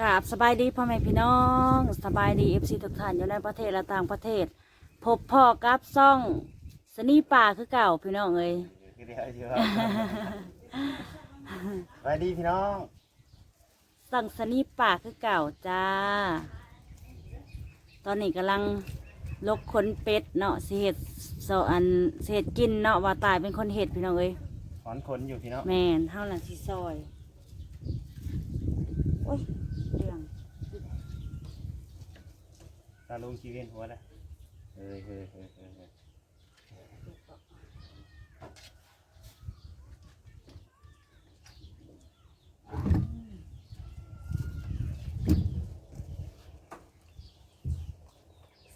กราบสบายดีพ่อแม่พี่น้องสบายดีเอฟซีทุกท่านอยู่ในประเทศและต่างประเทศ พบพ่อกับซ่องสนีป่าคือเก่าพี่น้องเอ้ยเดี๋ยวเดี๋ยวสวัสดีพี่น้องสั่งสนีป่าคือเก่าจ้า ตอนนี้กำลังลกขนเป็ดเนาะสิเห็ดสอันสิเห็ดกินเนาะว่าตายเป็นคนเห็ดพี่น้องเอ้ยถอนขนอยู่พี่น้องแมนเท่านั้นสิซอยโอ้ยเรื่อง ตาลุงชีเวียนหัวเลยเฮ้ยเฮ้ยเฮ้ยเฮ้ยเฮ้ย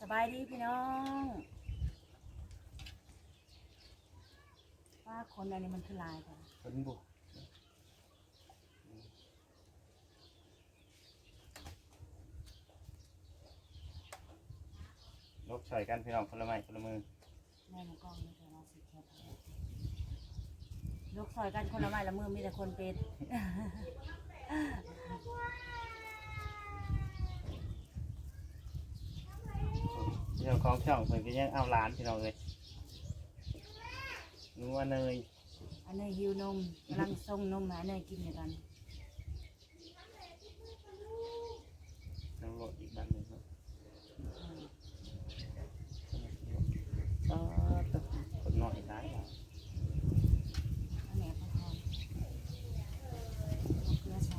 สบายดีพี่น้องว่าคนอันนี้มันคือลายก่อนขนบุก ลกใส่กันพี่น้องคนละไม้คนละมือแม่หมูกล้องนี่เธอมาสิแค่ลูกซอยกันคนละไม้ละมือมีแต่คนเป็นเจ้าของช่องเพิ่นก็ยังเอาหลานพี่น้องเลยนัวเนยอันนี้หิวนมกำลังส่งนมมาอันนี้กินด้วยกันน้ำโหลดอีกบันหนึ่งครับก็ต้องคนน้อยร้ายอะ อันนี้พอพอเอาเกลือใส่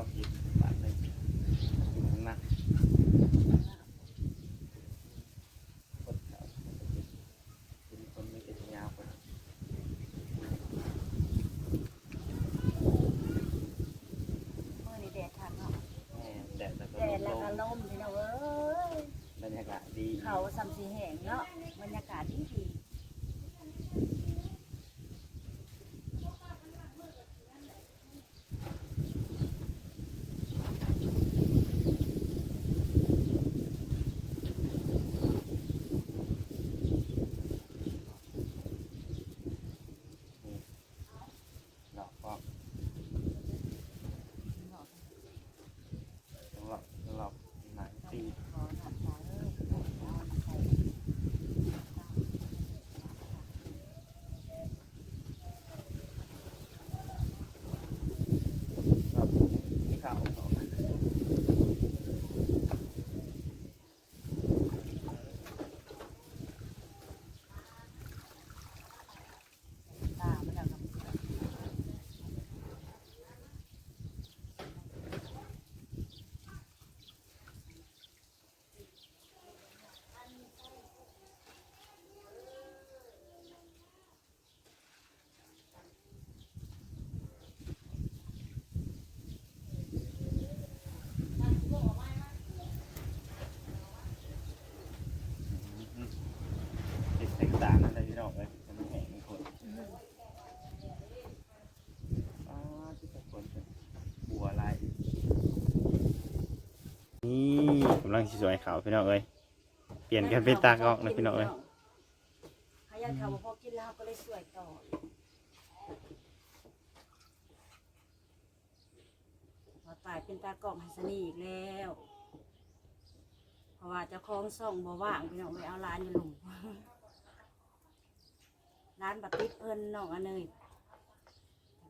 ใช่โลกอีกบันหนึ่งอยู่ข้างหน้าคนเขาเป็นคนไม่ติดยาวคนเมื่อนี้แดดทันเนาะแม่แดดแล้วก็แดดแล้วลก็มลมพี่น้องเอ้ยบรรยากาศดีเขาสัมสีแห้งเนาะบรรยากาศดีดี ดอกก็สำหรับสำหรับหนังตี ขอหนักตาเลยเอาใส่ ครับที่ข้าวของ ตามันแล้วก็ ติดแตกต่างนั่นเลยพี่น้องเลยจะไม่แห้งคนอ๋อที่ตะคนเป็นบัวลายนี่กำ ลังสวยขาวพี่น้องเลยเปลี่ยนกันเป็นตากล้องนะพี่น้องเลยขยันเขาบอกพอกินแล้วก็เลยสวยต่อพอตายเป็นตากล่องให้สนีอีกแล้ว เพราะว่าเจ้าของส่องบ่ว่างพี่น้องไปเอาร้านอยู่หลุมร้านบัตติดเพิ่นน้องอันเนย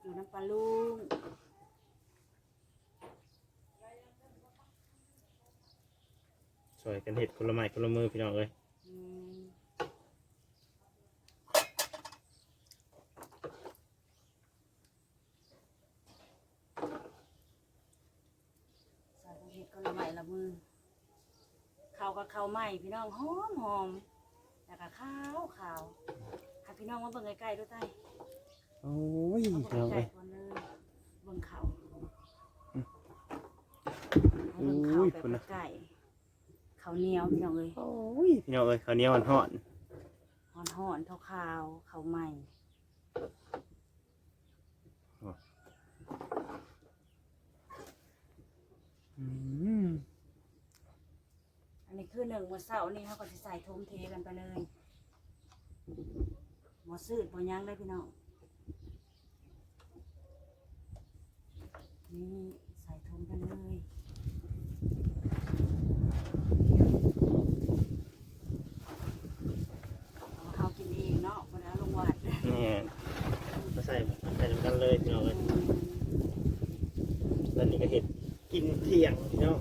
อยู่น้ำปลาลุง สวยกันเห็ดคนละไม้คนละมือพี่น้องเลยอืมใส่เห็ดก็ละใหม่ละมือข้าวกับข้าวใหม่พี่น้องหอมหอมแล้วก็ข้าวขาวให้พี่น้องมาเบิ่งใกล้ๆด้วยใต้โอ้ยเอาพี่น้องเบิ่งเลยใกล้ๆก่อนเลยเบิ่งเขาอืมเอาเบิ่งเขาอุ้ยแบบคุณนะใกล้ๆเขาวเหนียวพี่น้องเลยโอ้ยพี่น้องเลยข้าวเหนียวห่อนหอนหอนๆขาวๆเขาวใหม่ๆอืมอันนี้คือหนึ่งวันเสาร์นี่เขาก็จะใส่ทุ่มเทกันไปเลยหมอสืดบ่ยังได้พี่น้องนี่ใส่ถุงกันเลยเอาเขากินเองเนาะบ่ได้เอาลงวัด นี่มาใส่ใส่น้ำกันเลยพี่น้องเลยแล้วนี่ก็เห็ดกิน เถียงเนาะ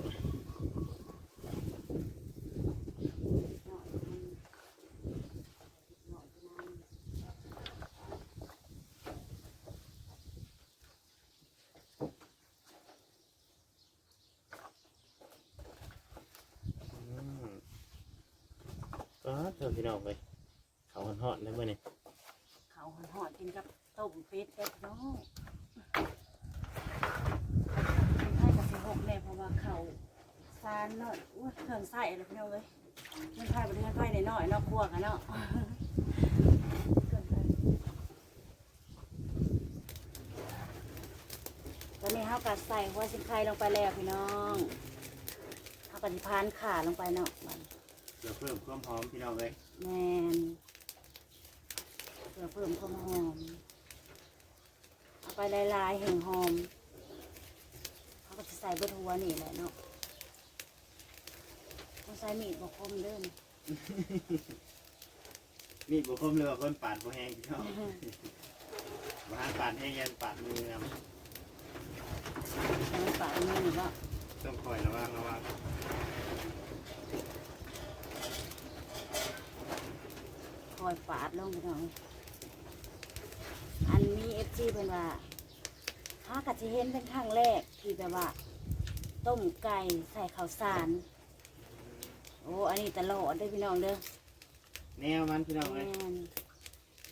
ก็เธอพี่น้องไปเขาหันหอนได้ไหมเนี่ยเขาหันหอนกินกับต้มเป็เป็ดเนาะให้ กับสิหกแน่เพราะว่าเขาซานเนาะอุ้ยเครื่องใส่อะไรพี่น้องเลยมันไผ่บริเวณไผ่ในน้อยๆเนาะครัวกันเนาะเครื่องใส่ตอนนี้เขากัดใส่หัวสิงไข่ลงไปแล้วพี่น้องเขากัดพานขาลงไปเนาะมันเดี๋ยวเพิ่มความหอมพี่น้องเลยแมนเพื่อเพิ่มความหอมเอาไปลายๆแห่งหอมเขาก็จะ ใส่เบดหัวนี่แหละเนาะต้องใส่มีดบอกคมเด้อนี่มีดบุคมเลยว่าคนปาดบ่แห้งพี่น้องมาหาปาดแห้งยันปาดมือนำใส่ปากมือหรือว่าต้องคอยระวังระวังคอยปาดลงไปหน่อยอันนี้เอฟซีเป็นว่าถ้ากะจะเห็นเป็นครั้งแรกที่แบบว่า ต้มไก่ใส่ข้าวสาร โอ้อันนี้ตลอดเด้อพี่น้องเด้อแนวมันพี่น้องเลยแม่น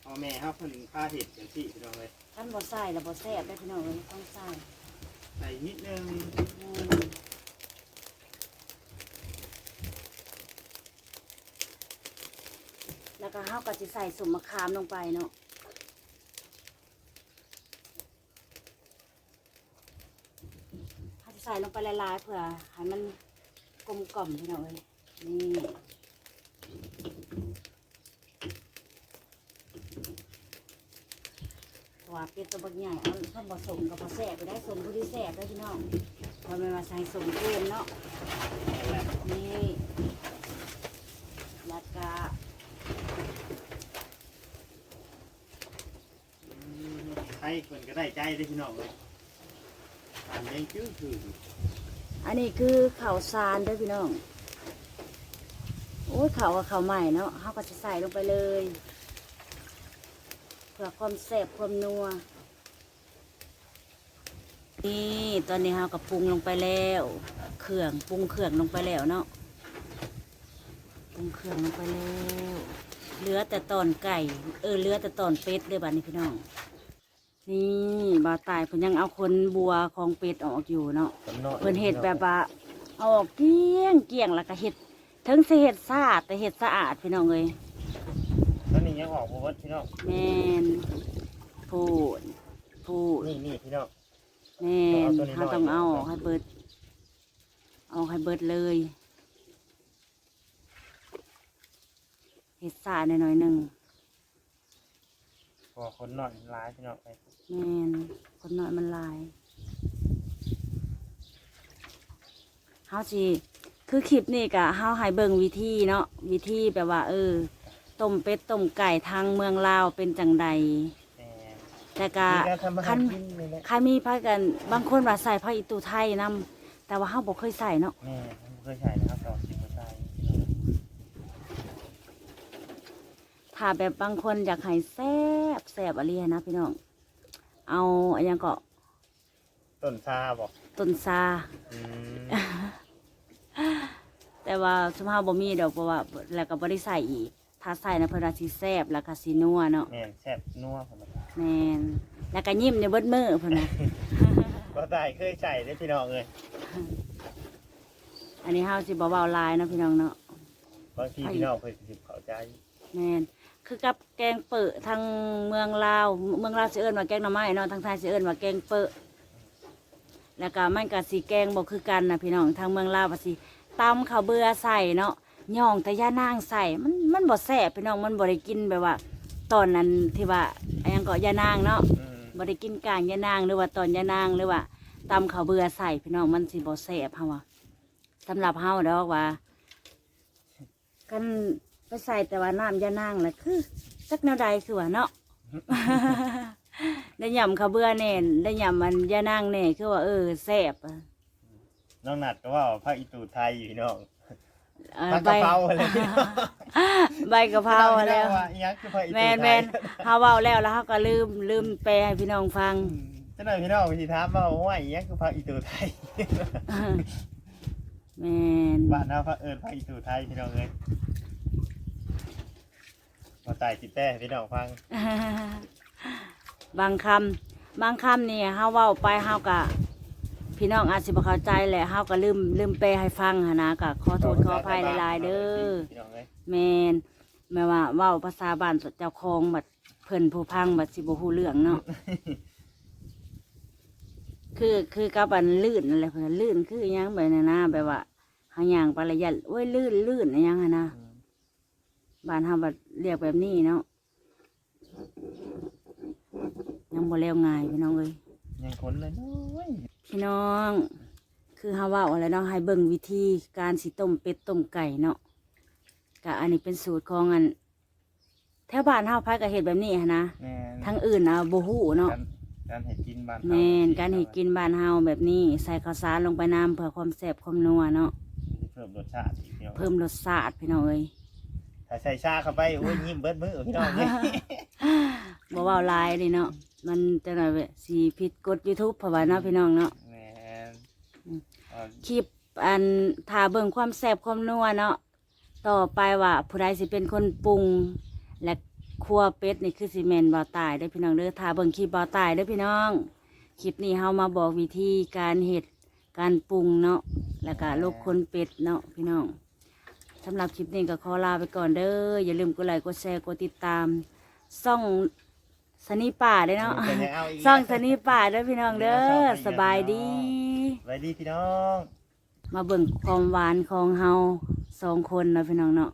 พ่อแม่ครับเพิ่นพาเห็ดจังซี่พี่น้องเลยท่านบ่ใส่แล้วบ่แซ่บได้อพี่น้องเลยต้องใส่ใส่นิดนึงอืมแล้วก็เฮาก็สิใส่สมมะขามลงไปเนาะเฮาจะใส่ลงไปละลายเพื่อให้มันกลมกล่อมพี่น้องเลยนี่ว่าเป็ดตัวบักใหญ่เอาท่านผสมกับผสมไปได้สมผู้ที่แซ่บได้พี่น้องพอมันมาใส่สมเกลือเนาะนี่แล้วก็อืมใครเพิ่นก็ได้ใจได้พี่น้องเลย อันนี้คือข้าวสารเด้วยพี่น้อง โอ้ยข้าวกับข้าวใหม่เนาะเขาก็จะใส่ลงไปเลยเพื่อความแซ่บความนัว นี่ตอนนี้เราก็ปรุงลงไปแล้ว เครื่องปรุงเครื่องลงไปแล้วเนาะ ปรุงเครื่องลงไปแล้ว เหลือแต่ตอนไก่ เออ เหลือแต่ตอนเป็ดเลยบัดนี้พี่น้อง นี่บาตายเพิ่นยังเอาคนบัวของเป็ดออกอยู่เนาะสำนาะเพิ่นเห็ดแบบว่าเอาออกเกลี้ยงเกลี้ยงแล้วก็เห็ดถึงสิเห็ดสะอาดแต่เห็ดสะอาดพี่น้องเอ้ยตอนนี้ยังออกบ่หมดพี่น้องแมนพูดพูดนี่นี่พี่น้องแมนต้องเอาตัวนี้เขาต้องหน่อยเอาออกให้เบิดเอาออกให้เบิดเลยเห็ดสะอาดหน่อยๆหนึ่งพอคนนอนร้ายพี่น้องไป แมนคนน้อยมันหลายเฮาสิคือคลิปนี้กะเฮาให้เบิ่งวิธีเนาะวิธีแบบว่า เออต้มเป็ดต้มไก่ทางเมืองลาวเป็นจังใดแหมแต่กะมีการทำอาหาคัรนกินนี่แหละ คันมีพากันบางคนว่าใส่ผ้าอีตูไทยนํแต่ว่าเฮาบ่เคยใส่เนาะแม่ผมเคยใช้นะครับต่อสิบกว่าใช้ถ้าแบบบางคนอยากให้แซ่บแซ่บอะไรนะพี่น้อง เอาอันยังก็ต้นซาบอกต้นซาอืมแต่ว่าสมภาพบ่มีดอกเพราะว่าแล้วก็บ่ได้ใส่อีก ถ้าใส่นะเพิ่นว่าสิแซ่บแล้วก็สินัวเนาะแม่นแซ่บนัวผมว่าแม่นแล้วก็ยิ้มในเบิดมือเพิ่นน่ะ ก็ได้เคยใส่ได้อพี่น้องเลยอันนี้เฮาสิบ่เว้าหลายเนาะพี่น้องเนาะ บางทีพี่น้องเคยสิบเข้าใจ แม่น คือกับแกงเปิดทางเมืองลาว เมืองลาวสิเอิ้นว่าแกงหน่อไม้เนาะทางไทยสิเอิ้นว่าแกงเปิดแล้วก็มันก็สิแกงบ่คือกันนะพี่น้องทางเมืองลาวว่าสิตำข้าวเบื่อใส่เนาะย่องแต่ย่านางใส่มันมันบ่แซ่บพี่น้องมันบ่ได้กินแบบว่า ตอนนั้นที่ว่าอันยังก็ย่านางเนาะอืมบ่ได้กินกลางย่านางหรือว่าตอนย่านางหรือว่าตำข้าวเบื่อใส่พี่น้องมันสิบ่แซ่บเฮาว่าสำหรับเฮาดอกว่ากัน ไปใส่แต่ว่าน้ำยานางแหละคือสักแนวใดคือว่าเนาะ ได้ยำข้าวเบื่อแน่ได้ยำมันยานางแน่คือว่าเออแซ่บอะน้องนัดก็ว่าภาคอีตูไทยอยู่พี่น้องเอ่อผักกะเพราอะไรพี่น้องใบกะเพราแล้วว่าอีหยังคือภาคอีตูแมไทยนแมนเฮาเว้าแล้วแล้วเฮาก็ลืมลืมแปลให้พี่น้องฟัง อืมเจ้าหน่อยพี่น้องวิธีถามว่าว่าอีหยังคือภาคอีตูไทย แมนบ้านเฮาพระเอิญภาคอีตูไทยพี่น้องเอ้ย มาตายสิแต่ให้พี่น้องฟังบางคำบางคำนี่เฮาเว้าไปเฮาก็พี่น้องอาจสิบ่เข้าใจแหละเฮาก็ลืมลืมแปลให้ฟังหั้นนะก็ขอโทษขออภัยหลายๆเด้อพี่น้องเอ้ยแมนแม่ว่าเว้าภาษาบ้านเจ้าของบัดเพิ่นผู้พังบัดสิบ่ฮู้เรื่องเนาะคือคือกับอันลื่นอะไรเพิ่นลื่นคืออิหยังแบบนั้นนะแบบว่าหาอย่างไประยะโอ้ยลื่นลื่นอิหยังหั้นนะ บ้านเฮาบัดเรียกแบบนี้เนาะยังบ่แล้วง่ายพี่น้องเอ้ยยังคนเลยน้อยพี่น้อง คือเฮาเว่าอะไรเนาะให้เบิ่งวิธีการสิต้มเป็ดต้มไก่เนาะกะอันนี้เป็นสูตรของอันแถวบ้านเฮาพายกับเห็ดแบบนี้หั้นนะแม่นทั้งอื่นอะบ่ฮู้เนาะ การการเห็ดกินบ้านแม่นการเห็ดกินบ้านเฮาแบบนี้ใส่ข้าวสารลงไปน้ำเพื่อความแซ่บความนัวเนาะเพิ่มรสชาติอีกพี่น้องเพิ่มรสชาติพี่น้องเอ้ย ถ้าใส่ชาเข้าไปโอ้ยยิ้มเบิดมือพี่น้องเอ้ยบ่เว้าหลายนี่เนาะมันจังได๋เว้ยสิผิดกฎ YouTube เพราะว่าเนาะพี่น้องเนาะแม่นอืมเอาคลิปอันถ้าเบิ่งความแซ่บความนัวเนาะต่อไปว่าผู้ใดสิเป็นคนปรุง และครัวเป็ดนี่คือสิแมนบ่าวตายเด้อพี่น้องเด้อถ้าเบิ่งคลิปบ่าวตายเด้อพี่น้อง คลิปนี้เฮามาบอกวิธีการเฮ็ดการปรุงเนาะแล้วก็ลูกคนเป็ดเนาะพี่น้อง สำหรับคลิปนี้ก็ขอลาไปก่อนเด้อ อย่าลืมกดไลค์ กดแชร์ กดติดตาม ซ่องสนีป่าเด้อเนาะจะให้เอาอีกซ่องสนีป่าเด้อพี่น้องเด้อ สบายดีไว้ดีพี่น้อง มาเบิ่งความหวานของเฮาสองคนเนาะพี่น้องเนาะ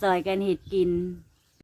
ซอยกันเห็ดกิน